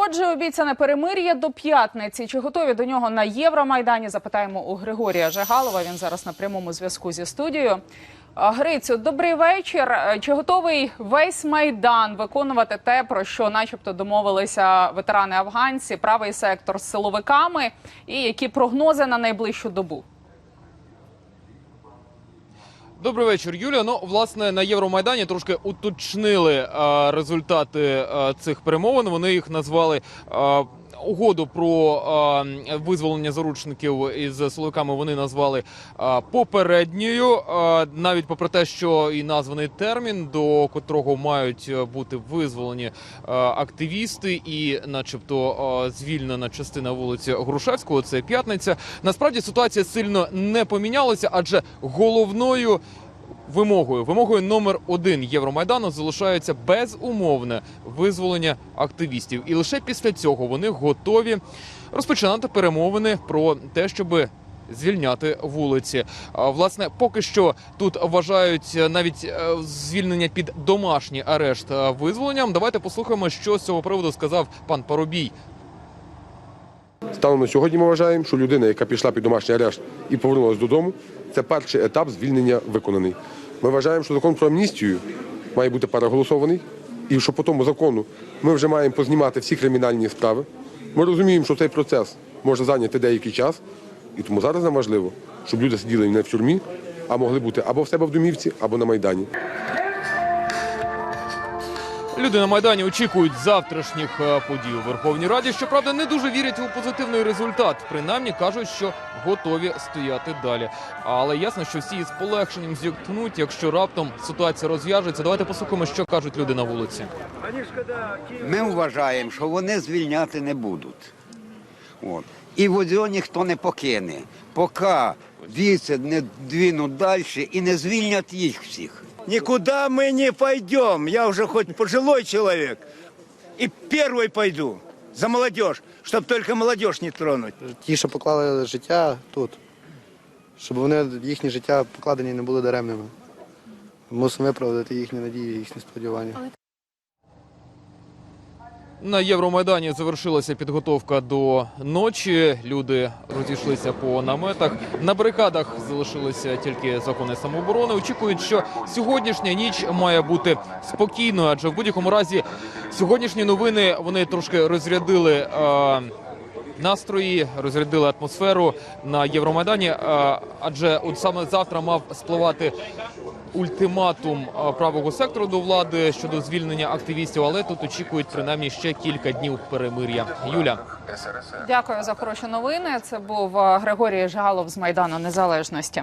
Отже, обіцяне перемир'я до п'ятниці. Чи готові до нього на Євромайдані? Запитаємо у Григорія Жигалова. Він зараз на прямому зв'язку зі студією. Грицю, добрий вечір. Е, Чи готовий весь майдан виконувати те, про що, начебто, домовилися ветерани афганці, правий сектор з силовиками, і які прогнози на найближчу добу? Добрий вечір, Юлія. Ну, власне, на Євромайдані трошки уточнили е, результати е, цих перемовин. Вони їх назвали е, угоду про визволення заручників із силовиками. Вони назвали попередньою, навіть попри те, що і названий термін, до котрого мають е, бути визволені е, активісти, і, начебто, звільнена частина вулиці Грушевського. Це п'ятниця. Насправді ситуація сильно не помінялася, адже головною вимогою, вимогою номер один Євромайдану залишається безумовне визволення активістів, і лише після цього вони готові розпочинати перемовини про те, щоби. Звільняти вулиці. Власне, поки що тут вважають е, навіть е, звільнення під домашній арешт е, визволенням. Давайте послухаємо, що з цього приводу сказав пан Парубій. Станом на сьогодні ми вважаємо, що людина, яка пішла під домашній арешт і повернулася додому, це перший етап звільнення виконаний. Ми вважаємо, що закон про амністію має бути переголосований, і що по тому закону ми вже маємо познімати всі кримінальні справи. Ми розуміємо, що цей процес може зайняти деякий час, і тому зараз нам важливо, щоб люди сиділи не в тюрмі, а могли бути або в себе в домівці, або на майдані. Люди на майдані очікують завтрашніх е, подій у Верховній Раді. Щоправда, не дуже вірять у позитивний результат. Принаймні кажуть, що готові стояти далі. Але ясно, що всі із полегшенням зіткнуть, якщо раптом ситуація розв'яжеться. Давайте послухаємо, що кажуть люди на вулиці. Ми вважаємо, що вони звільняти не будуть. От. І водзьо ніхто не покине, поки віце не двинуть далі і не звільнять їх всіх. Никуда мы не пойдем. Я уже хоть пожилой человек. И первый пойду за молодежь, чтобы только молодежь не тронуть. ті, що поклали життя тут, щоб вони їхнє життя покладені не були даремними. Мусимо виправдати їхні надії, їхні сподівання. На Євромайдані завершилася підготовка до ночі. Люди розійшлися по наметах. На барикадах залишилися тільки закони самооборони. Очікують, що сьогоднішня ніч має бути спокійною, адже в будь-якому разі сьогоднішні новини вони трошки розрядили. Е- Настрої розрядили атмосферу на Євромайдані, адже от саме завтра мав спливати ультиматум правого сектору до влади щодо звільнення активістів, але тут очікують принаймні ще кілька днів перемир'я. Юля. Дякую за хороші новини. Це був Григорій Жгалов з Майдану Незалежності.